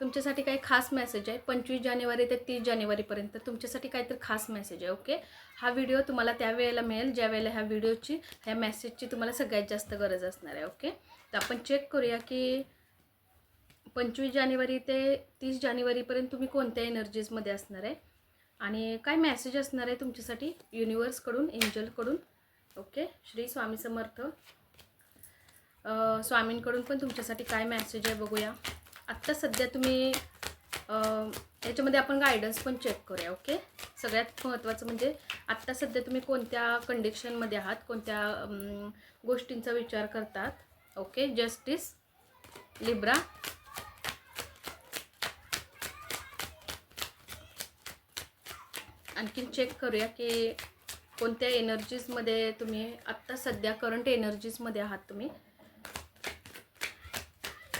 तुमच्यासाठी काही खास मेसेज आहे. पंचवीस जानेवारी ते तीस जानेवारीपर्यंत तुमच्यासाठी काहीतरी खास मेसेज आहे ओके हा व्हिडिओ तुम्हाला त्यावेळेला मिळेल ज्या वेळेला ह्या व्हिडिओची ह्या मेसेजची तुम्हाला सगळ्यात जास्त गरज असणार आहे ओके तर आपण चेक करूया की पंचवीस जानेवारी ते तीस जानेवारीपर्यंत तुम्ही कोणत्या एनर्जीजमध्ये असणार आहे? आणि काय मेसेज असणार आहे तुमच्यासाठी? युनिवर्सकडून एंजलकडून ओके श्री स्वामी समर्थ. स्वामींकडून पण तुमच्यासाठी काय मेसेज आहे बघूया. आत्ता सध्या तुम्ही याच्यामध्ये आपण गायडन्स पण चेक करूया ओके सगळ्यात महत्त्वाचं म्हणजे आत्ता सध्या तुम्ही कोणत्या कंडिशनमध्ये आहात कोणत्या गोष्टींचा विचार करतात ओके जस्टिस लिब्रा आणखीन चेक करूया की कोणत्या एनर्जीजमध्ये तुम्ही आत्ता सध्या करंट एनर्जीजमध्ये आहात तुम्ही.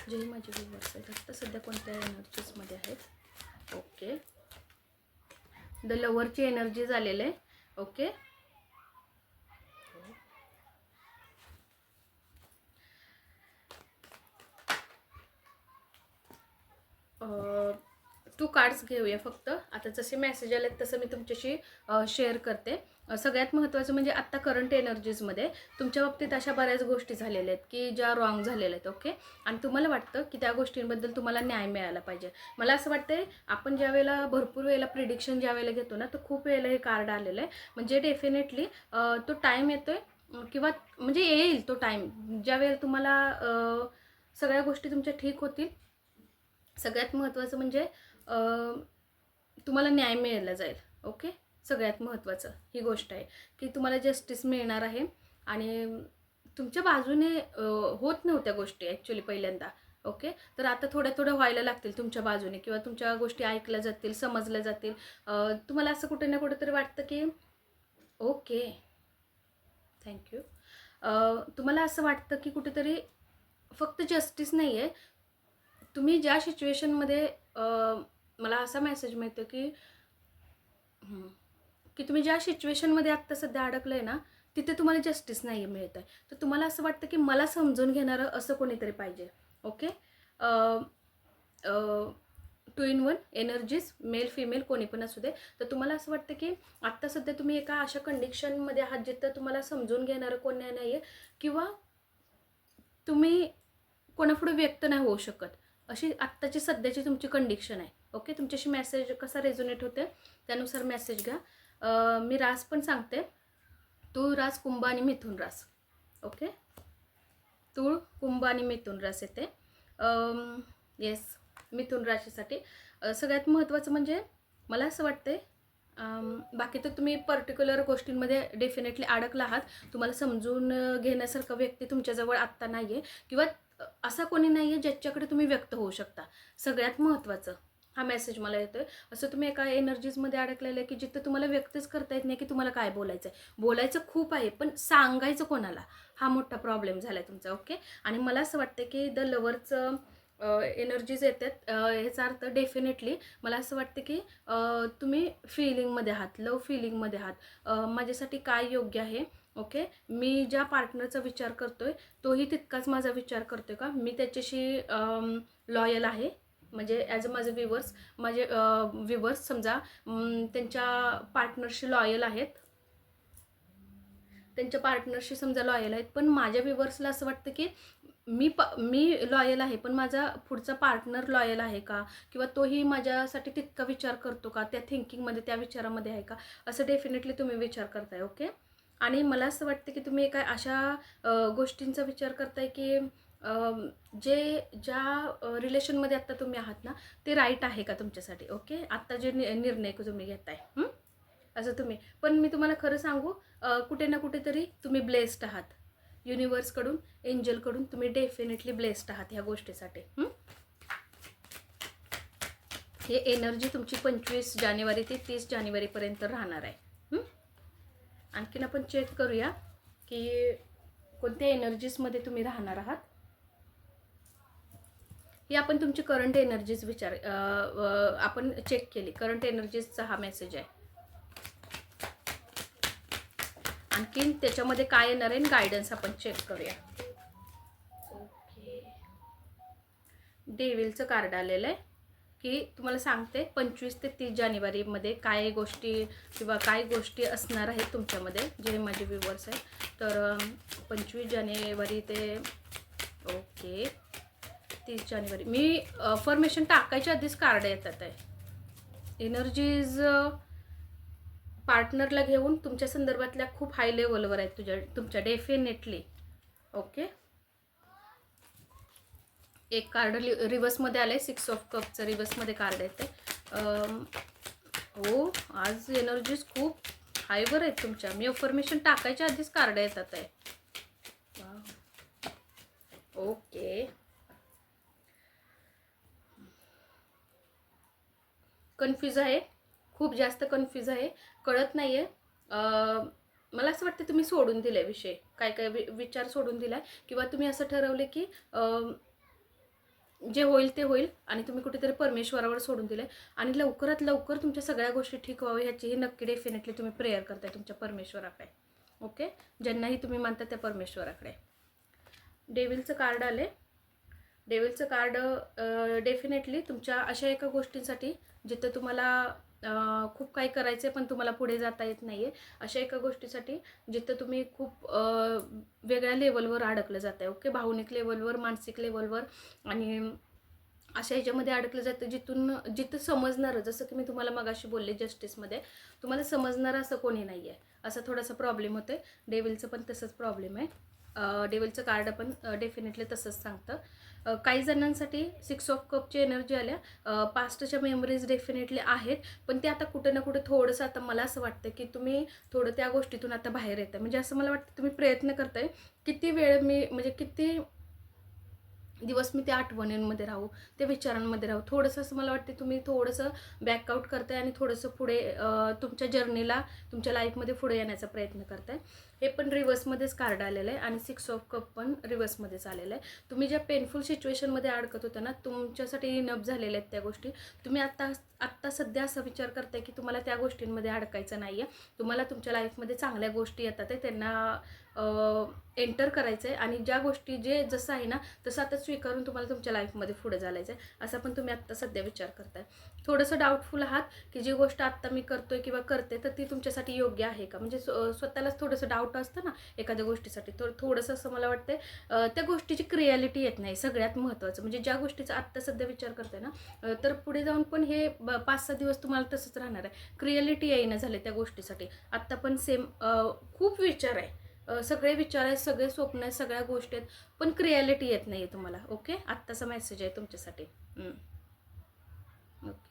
जे माझे व्ह्युअर्स आहेत आत्ता सध्या कोणत्या एनर्जीजमध्ये आहेत? ओके द लवरची एनर्जी झालेलं आहे. ओके टू कार्ड्स घेऊया फक्त. आता जसे मेसेज आलेत तसं मी तुमच्याशी शेअर करते. सगळ्यात महत्त्वाचं म्हणजे आत्ता करंट एनर्जीजमध्ये तुमच्या बाबतीत अशा बऱ्याच गोष्टी झालेल्या आहेत की ज्या रॉंग झालेल्या आहेत ओके आणि तुम्हाला वाटतं की त्या गोष्टींबद्दल तुम्हाला न्याय मिळाला पाहिजे. मला असं वाटतं आपण ज्या वेळेला भरपूर वेळेला प्रिडिक्शन ज्या वेळेला घेतो ना तर खूप वेळेला हे कार्ड आलेलं आहे. म्हणजे डेफिनेटली तो टाईम येतो आहे किंवा म्हणजे येईल तो टाईम ज्या वेळेला तुम्हाला सगळ्या गोष्टी तुमच्या ठीक होतील सगळ्यात महत्त्वाचं म्हणजे तुम्हाला न्याय मिळाला जाईल ओके? सगळ्यात महत्त्वाचं ही गोष्ट आहे. की तुम्हाला जस्टिस मिळणार आहे आणि तुमच्या बाजूने होत नव्हत्या गोष्टी ॲक्च्युली पहिल्यांदा ओके? तर आता थोड्या थोड्या व्हायला लागतील तुमच्या बाजूने किंवा तुमच्या गोष्टी ऐकल्या जातील समजल्या जातील. तुम्हाला असं कुठे ना कुठेतरी वाटतं की ओके थँक्यू तुम्हाला असं वाटतं की कुठेतरी फक्त जस्टिस नाही आहे तुम्ही ज्या सिच्युएशनमध्ये मला असा मेसेज मिळतो की की तुम्ही ज्या सिच्युएशनमध्ये आत्ता सध्या अडकलं आहे ना तिथे तुम्हाला जस्टिस नाही मिळत आहे तर तुम्हाला असं वाटतं की मला समजून घेणारं असं कोणीतरी पाहिजे okay two in one energies male female कोणी पण असू दे. तर तुम्हाला असं वाटतं की आत्ता सध्या तुम्ही एका अशा कंडिशनमध्ये आहात जिथं तुम्हाला समजून घेणारं कोणी नाही आहे किंवा तुम्ही कोणापुढे व्यक्त नाही होऊ शकत. अशी आत्ताची सध्याची तुमची कंडिशन आहे. ओके तुमच्याशी मेसेज कसा रेझोनेट होते त्यानुसार मेसेज घ्या. मी रास पण सांगते. तूळ रास कुंभ आणि मिथुन रास ओके तूळ कुंभ आणि मिथुन रास येते. येस मिथुन राशीसाठी. सगळ्यात महत्त्वाचं म्हणजे मला असं वाटते बाकी तर तुम्ही पर्टिक्युलर गोष्टींमध्ये डेफिनेटली अडकला आहात. तुम्हाला समजून घेण्यासारखा घेण्यासारखं व्यक्ती तुमच्याजवळ आत्ता नाही आहे किंवा असा कोणी नाही आहे ज्याच्याकडे तुम्ही व्यक्त होऊ शकता. सगळ्यात महत्त्वाचं हा मेसेज मला येतोय. असं तुम्ही एका एनर्जीजमध्ये अडकलेलं आहे की जिथं तुम्हाला व्यक्तच करता येत नाही की तुम्हाला काय बोलायचं आहे बोलायचं खूप आहे पण सांगायचं कोणाला? हा मोठा प्रॉब्लेम झाला आहे तुमचा ओके आणि मला असं वाटतं की द लवरचं एनर्जीज येतात. ह्याचा अर्थ डेफिनेटली मला असं वाटतं की तुम्ही फिलिंगमध्ये आहात लव फिलिंगमध्ये आहात. माझ्यासाठी काय योग्य आहे? ओके? मी ज्या पार्टनरचा विचार करतो आहे तोही तितकाच माझा विचार करतोय का? मी त्याच्याशी लॉयल आहे. म्हणजे ॲज अ माझे विवर्स माझे विवर्स समजा त्यांच्या पार्टनरशी लॉयल आहेत. त्यांच्या पार्टनरशी समजा लॉयल आहेत. पण माझ्या विवर्सला असं वाटतं की मी प मी लॉयल आहे पण माझा पुढचा पार्टनर लॉयल आहे का? किंवा तोही माझ्यासाठी तितका विचार करतो का? त्या थिंकिंगमध्ये त्या विचारामध्ये आहे का? असं डेफिनेटली तुम्ही विचार करताय ओके? आणि मला असं वाटतं की तुम्ही काय अशा गोष्टींचा विचार करताय की जे ज्या रिलेशनमध्ये आत्ता तुम्ही आहात ना ते राईट आहे का तुमच्यासाठी? ओके? आत्ता जे नि निर्णय तुम्ही घेताय असं तुम्ही. पण मी तुम्हाला खरं सांगू कुठे ना कुठेतरी तुम्ही ब्लेस्ड आहात. युनिवर्सकडून एंजलकडून तुम्ही डेफिनेटली ब्लेस्ड आहात ह्या गोष्टीसाठी हे एनर्जी तुमची पंचवीस जानेवारी ते तीस जानेवारीपर्यंत राहणार आहे. आणखीन आपण चेक करूया की कोणत्या एनर्जीजमध्ये तुम्ही राहणार आहात. ही आपण तुमची करंट एनर्जीज विचार आपण चेक केली. करंट एनर्जीजचा हा मेसेज आहे. आणखीन त्याच्यामध्ये काय येणार आहे? गायडन्स आपण चेक करूया. ओके डेविलचं कार्ड आलेलं आहे. की तुम्हाला सांगते पंचवीस ते तीस जानेवारीमध्ये काय गोष्टी किंवा काय गोष्टी असणार आहेत तुमच्यामध्ये जे माझे व्ह्युअर्स आहेत. तर पंचवीस जानेवारी ते ओके तीस जानेवारी. मी फॉर्मेशन टाकायच्या आधीच कार्ड येतात आहे. एनर्जीज पार्टनरला घेऊन तुमच्या संदर्भातल्या खूप हाय लेवलवर आहेत तुझ्या तुमच्या डेफिनेटली ओके? एक कार्ड रिवर्समध्ये आलं आहे सिक्स ऑफ कपचं रिवर्समध्ये कार्ड येते हो आज एनर्जीज खूप हायवर आहेत तुमच्या. मी अफर्मेशन टाकायच्या आधीच कार्ड येतात आहे. ओके कन्फ्यूज आहे. खूप जास्त कन्फ्यूज आहे. कळत नाही आहे मला असं वाटतं तुम्ही सोडून दिले विषय. काय काय वि विचार सोडून दिलाय. किंवा तुम्ही असं ठरवले की आ, जे होईल ते होईल आणि तुम्ही कुठेतरी परमेश्वरावर सोडून दिले आणि लवकरात लवकर तुमच्या सगळ्या गोष्टी ठीक व्हाव्या ह्याचीही नक्की डेफिनेटली तुम्ही प्रेयर करताय तुमच्या परमेश्वराकडे. ओके ज्यांनाही तुम्ही मानता त्या परमेश्वराकडे. डेविलचं कार्ड आले डेविलचं कार्ड डेफिनेटली तुमच्या अशा एका गोष्टींसाठी जिथं तुम्हाला खूप काही करायचं आहे पण तुम्हाला पुढे जाता येत नाही आहे अशा एका गोष्टीसाठी जिथं तुम्ही खूप वेगळ्या लेवलवर अडकलं जात आहे ओके? भावनिक लेवलवर मानसिक लेवलवर आणि अशा ह्याच्यामध्ये अडकलं जातं जिथून जिथं समजणारं जसं की मी तुम्हाला मगाशी बोलले जस्टिसमध्ये तुम्हाला समजणारं असं कोणी नाही आहे असा थोडासा प्रॉब्लेम होतो आहे डेविलचं पण तसंच प्रॉब्लेम आहे. डेविलचं कार्ड पण डेफिनेटली तसंच सांगतं. काही जणांसाठी सिक्स ऑफ कपची एनर्जी आल्या. पास्टच्या मेमरीज डेफिनेटली आहेत. पण ते आता कुठं ना कुठं थोडंसं आता मला असं वाटतं की तुम्ही थोडं त्या गोष्टीतून आता बाहेर येतं म्हणजे असं मला वाटतं तुम्ही प्रयत्न करताय. किती वेळ मी म्हणजे किती दिवस मी त्या आठवणींमध्ये राहू त्या विचारांमध्ये राहू. थोडंसं असं मला वाटते तुम्ही थोडंसं बॅकआउट करताय आणि थोडंसं पुढे तुमच्या जर्नीला तुमच्या लाईफमध्ये पुढे येण्याचा प्रयत्न करताय. हे पण रिव्हर्समध्येच कार्ड आलेलं आहे आणि सिक्स ऑफ कप पण रिव्हर्समध्येच आलेलं आहे. तुम्ही ज्या पेनफुल सिच्युएशनमध्ये अडकत होता ना तुमच्यासाठी इनप झालेल्या आहेत त्या गोष्टी. तुम्ही आत्ता आत्ता सध्या असा विचार करताय की तुम्हाला त्या गोष्टींमध्ये अडकायचं नाही आहे तुम्हाला तुमच्या लाईफमध्ये चांगल्या गोष्टी येतात आहे त्यांना एंटर करायचं आहे आणि ज्या गोष्टी जे जसं आहे ना तसं आता स्वीकारून तुम्हाला तुमच्या लाईफमध्ये पुढे चालायचं आहे असा पण तुम्ही आत्ता सध्या विचार करताय. थोडंसं डाऊटफुल आहात की जी गोष्ट आत्ता मी करतोय किंवा करते तर ती तुमच्यासाठी योग्य आहे का? म्हणजे स्व- स्वतःलाच थोडंसं डाऊट असतं ना एखाद्या गोष्टीसाठी. थोडं थोडंसं असं मला वाटतं त्या गोष्टीची क्रियालिटी येत नाही सगळ्यात महत्त्वाचं. म्हणजे ज्या गोष्टीचा आत्ता सध्या विचार करताय ना तर पुढे जाऊन पण हे ब- पाच सहा दिवस तुम्हाला तसंच राहणार आहे. क्रियालिटी येईना झाले त्या गोष्टीसाठी. आत्ता पण सेम खूप विचार आहे. सगळे विचार आहेत सगळे स्वप्न आहेत सगळ्या गोष्टी आहेत पण क्रियालिटी येत नाही आहे तुम्हाला ओके? आत्ताचा मेसेज आहे तुमच्यासाठी. ओके.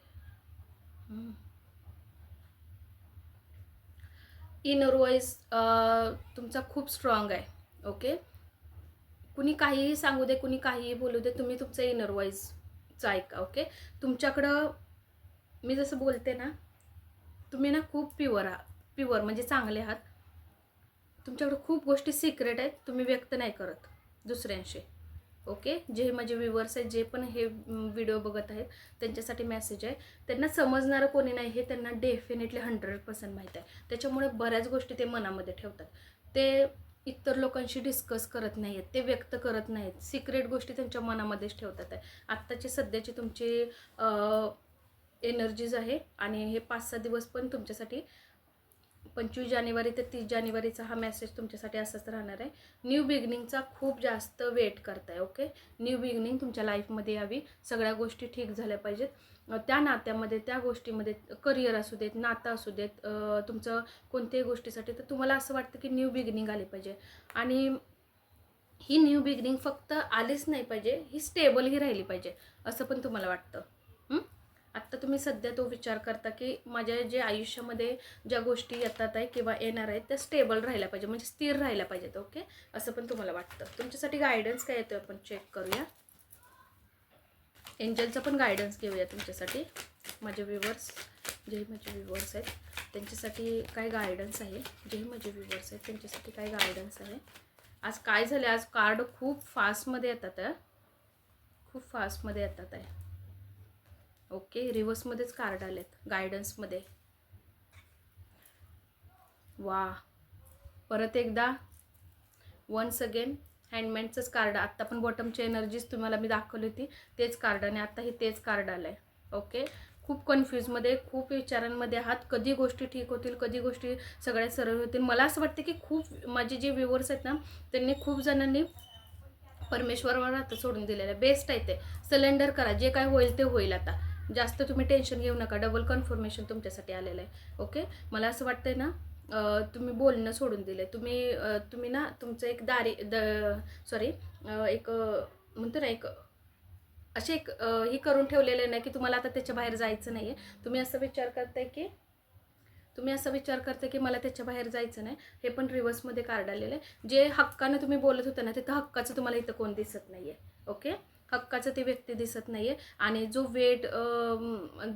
इनर वॉईस तुमचा खूप स्ट्रॉंग आहे ओके? कुणी काहीही सांगू दे कुणी काहीही बोलू दे तुम्ही तुमचं इनर वॉइसचं ऐका ओके? तुमच्याकडं मी जसं बोलते ना तुम्ही ना खूप प्युअर आहात प्युअर म्हणजे चांगले आहात. तुमच्याकडे खूप गोष्टी सिक्रेट आहेत तुम्ही व्यक्त नाही करत दुसऱ्यांशी. ओके जे माझे व्ह्युअर्स आहेत जे पण हे व्हिडिओ बघत आहेत त्यांच्यासाठी मेसेज आहे. त्यांना समजणारं कोणी नाही हे त्यांना डेफिनेटली हंड्रेड पर्सेंट माहीत आहे. त्याच्यामुळे बऱ्याच गोष्टी ते मनामध्ये ठेवतात. ते इतर लोकांशी डिस्कस करत नाही आहेत ते व्यक्त करत नाहीत सिक्रेट गोष्टी त्यांच्या मनामध्येच ठेवतात. आहे आत्ताची सध्याची तुमची एनर्जीज आहे आणि हे पाच सहा दिवस पण तुमच्यासाठी पंचवीस जानेवारी ते तीस जानेवारीचा हा मेसेज तुमच्यासाठी असाच राहणार आहे. न्यू बिगनिंगचा खूप जास्त वेट करताय ओके न्यू बिगनिंग तुमच्या लाईफमध्ये यावी. सगळ्या गोष्टी ठीक झाल्या पाहिजेत. त्या नात्यामध्ये त्या गोष्टीमध्ये करिअर असू देत नातं असू देत तुमचं कोणत्याही गोष्टीसाठी तर तुम्हाला असं वाटतं की न्यू बिगनिंग आली पाहिजे. आणि ही न्यू बिगनिंग फक्त आलीच नाही पाहिजे ही स्टेबलही राहिली पाहिजे असं पण तुम्हाला वाटतं. आत्ता तुम्ही सध्या तो विचार करता की माझ्या जे आयुष्यामध्ये ज्या गोष्टी येतात आहे किंवा येणार आहेत त्या स्टेबल राहिल्या पाहिजे म्हणजे स्थिर राहिल्या पाहिजेत ओके असं पण तुम्हाला वाटतं. तुमच्यासाठी गायडन्स काय येतो आपण चेक करूया. एंजलचा पण गायडन्स घेऊया तुमच्यासाठी. माझे व्ह्युअर्स जे माझे व्ह्युअर्स आहेत त्यांच्यासाठी काय गायडन्स आहे? जे माझे व्ह्युअर्स आहेत त्यांच्यासाठी काय गायडन्स आहे? आज काय झालं? आज कार्ड खूप फास्टमध्ये येतात आहे खूप फास्टमध्ये येतात आहे. ओके रिव्हर्समध्येच कार्ड आलेत गायडन्समध्ये वा. परत एकदा वन्स अगेन हँडमेडचंच कार्ड आत्ता पण बॉटमची एनर्जीज तुम्हाला मी दाखवली होती तेच कार्ड आणि आता हे तेच कार्ड आलं आहे ओके? खूप कन्फ्यूजमध्ये खूप विचारांमध्ये आहात. कधी गोष्टी ठीक होतील कधी गोष्टी सगळ्या सरळ होतील. मला असं वाटतं की खूप माझे जे व्ह्युअर्स आहेत ना त्यांनी खूप जणांनी परमेश्वरावर आता सोडून दिलेलं आहे. बेस्ट आहे ते. सिलेंडर करा. जे काय होईल ते होईल आता. जास्त तुम्ही टेन्शन घेऊ नका. डबल कन्फर्मेशन तुमच्यासाठी आलेलं आहे. ओके मला असं वाटतंय ना तुम्ही बोलणं सोडून दिलं तुम्ही तुम्ही ना तुमचं एक दारी द सॉरी एक म्हणतो ना एक असे एक हे करून ठेवलेलं आहे की तुम्हाला आता त्याच्या बाहेर जायचं नाही आहे तुम्ही असं विचार करताय की तुम्ही असा विचार करता की मला त्याच्या बाहेर जायचं नाही. हे पण रिव्हर्समध्ये कार्ड आलेलं आहे. जे हक्कानं तुम्ही बोलत होता ना तिथं हक्काचं तुम्हाला इथं कोण दिसत नाही आहे ओके हक्काचं ती व्यक्ती दिसत नाही आहे आणि जो वेट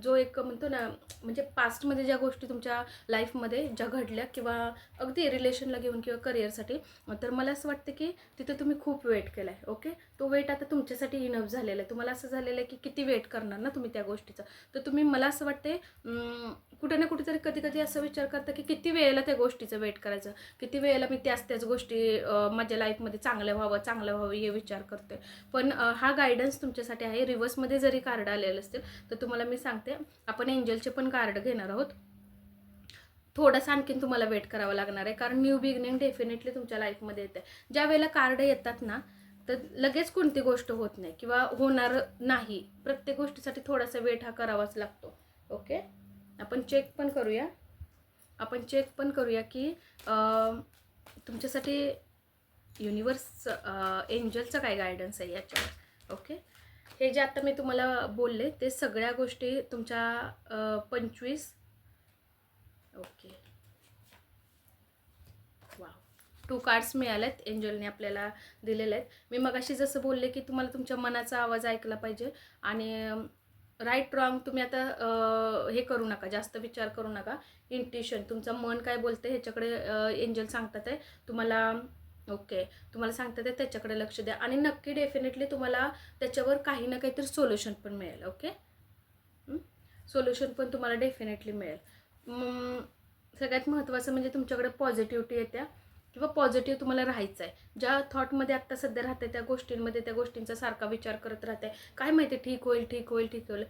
जो एक म्हणतो ना म्हणजे पास्टमध्ये ज्या गोष्टी तुमच्या लाईफमध्ये ज्या घडल्या किंवा अगदी रिलेशनला घेऊन किंवा करिअरसाठी तर मला असं वाटतं की तिथं तुम्ही खूप वेट केला आहे ओके? तो वेट आता तुमच्यासाठी इनफ झालेला आहे. तुम्हाला असं झालेलं आहे की किती वेट करणार ना तुम्ही त्या गोष्टीचा? तर तुम्ही मला असं वाटते कुठे ना कुठेतरी कधी कधी असं विचार करता की किती वेळेला त्या गोष्टीचं वेट करायचं? किती वेळेला मी त्याच त्याच गोष्टी माझ्या लाईफमध्ये चांगलं व्हावं चांगलं व्हावं हे विचार करते. पण हा गायडन्स तुमच्यासाठी आहे. रिव्हर्समध्ये जरी कार्ड आलेलं असतील तर तुम्हाला मी सांगते आपण एंजलचे पण कार्ड घेणार आहोत. थोडंसं आणखीन तुम्हाला वेट करावं लागणार आहे. कारण न्यू बिगिनिंग डेफिनेटली तुमच्या लाईफमध्ये येते. ज्या वेळेला कार्ड येतात ना तर लगेच कोणती गोष्ट होत नाही. किंवा होणार नाही. प्रत्येक गोष्टीसाठी थोडासा वेट हा करावाच लागतो. ओके आपण चेक पण करूया. आपण चेक पण करूया की तुमच्यासाठी युनिवर्स एंजलचं काय गायडन्स आहे याच्यावर. ओके हे जे आता मी तुम्हाला बोलले ते सगळ्या गोष्टी तुमच्या पंचवीस. ओके वा टू कार्ड्स आहेत एंजलने आपल्याला दिलेले आहेत. मी मगाशी जसं बोलले की तुम्हाला तुमच्या मनाचा आवाज ऐकला पाहिजे आणि राईट रॉंग तुम्ही आता हे करू नका जास्त विचार करू नका. इंट्युशन तुमचं मन काय बोलतं ह्याच्याकडे एंजल सांगतात आहे. तुम्हाला ओके तुम्हाला सांगतात आहे त्याच्याकडे लक्ष द्या. आणि नक्की डेफिनेटली तुम्हाला त्याच्यावर काही ना काहीतरी सोल्युशन पण मिळेल ओके सोल्युशन पण तुम्हाला डेफिनेटली मिळेल. सगळ्यात महत्त्वाचं म्हणजे तुमच्याकडे पॉझिटिव्हिटी येत्या. किंवा पॉझिटिव्ह तुम्हाला राहायचं आहे ज्या थॉटमध्ये आत्ता सध्या राहते त्या गोष्टींमध्ये त्या गोष्टींचा सारखा विचार करत राहते काय माहिती ठीक होईल ठीक होईल ठीक होईल.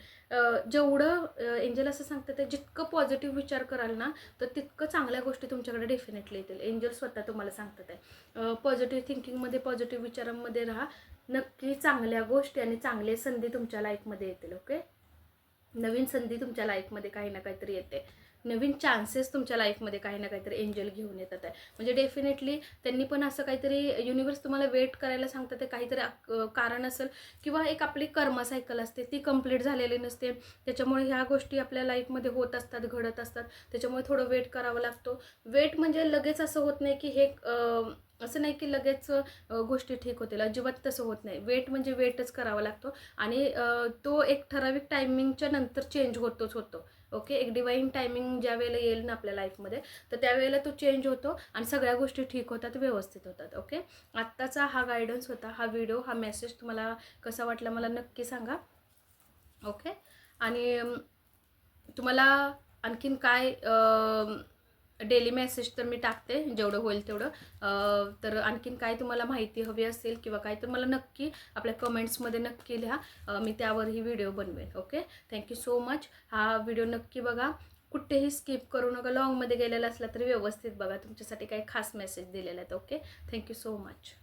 जेवढं एंजल असं सांगतात जितकं पॉझिटिव्ह विचार कराल ना तर तितकं चांगल्या गोष्टी तुमच्याकडे डेफिनेटली येतील. एंजल स्वतः तुम्हाला सांगतात आहे पॉझिटिव्ह थिंकिंगमध्ये पॉझिटिव्ह विचारांमध्ये राहा. नक्की चांगल्या गोष्टी आणि चांगले संधी तुमच्या लाईफमध्ये येतील ओके नवीन संधी तुमच्या लाईफमध्ये काही ना काहीतरी येते. नवीन चान्सेस तुमच्या लाईफमध्ये काही ना काहीतरी एंजल घेऊन येतात आहे. म्हणजे डेफिनेटली त्यांनी पण असं काहीतरी युनिवर्स तुम्हाला वेट करायला सांगतात आहे. काहीतरी कारण असेल किंवा एक आपली कर्मसायकल असते ती कंप्लीट झालेली नसते. त्याच्यामुळे ह्या गोष्टी आपल्या लाईफमध्ये होत असतात घडत असतात. त्याच्यामुळे थोडं वेट करावं लागतो. वेट म्हणजे लगेच असं होत नाही की हे असं नाही की लगेच गोष्टी ठीक होतील. अजिबात तसं होत नाही. वेट म्हणजे वेटच करावा लागतो. आणि तो एक ठराविक टायमिंगच्या नंतर चेंज होतोच होतो. ओके? एक डिवाईन टायमिंग ज्या वेळेला येईल ना आपल्या लाईफमध्ये तर त्यावेळेला तो चेंज होतो आणि सगळ्या गोष्टी ठीक होतात व्यवस्थित होतात ओके? आत्ताचा हा गायडन्स होता हा व्हिडिओ हा मेसेज तुम्हाला कसा वाटला मला नक्की सांगा ओके? आणि तुम्हाला आणखीन काय डेली मेसेज तर मी टाकते जेवढं होईल तेवढं. तर आणखीन काय तुम्हाला माहिती हवी असेल किंवा काय तर मला नक्की आपल्या कमेंट्समध्ये नक्की लिहा. मी त्यावरही video बनवेन okay thank you so much हा व्हिडिओ नक्की बघा. कुठेही स्किप करू नका. लॉंगमध्ये गेलेला असला तरी व्यवस्थित बघा. तुमच्यासाठी काही खास मेसेज दिलेला आहेत ओके थँक्यू सो मच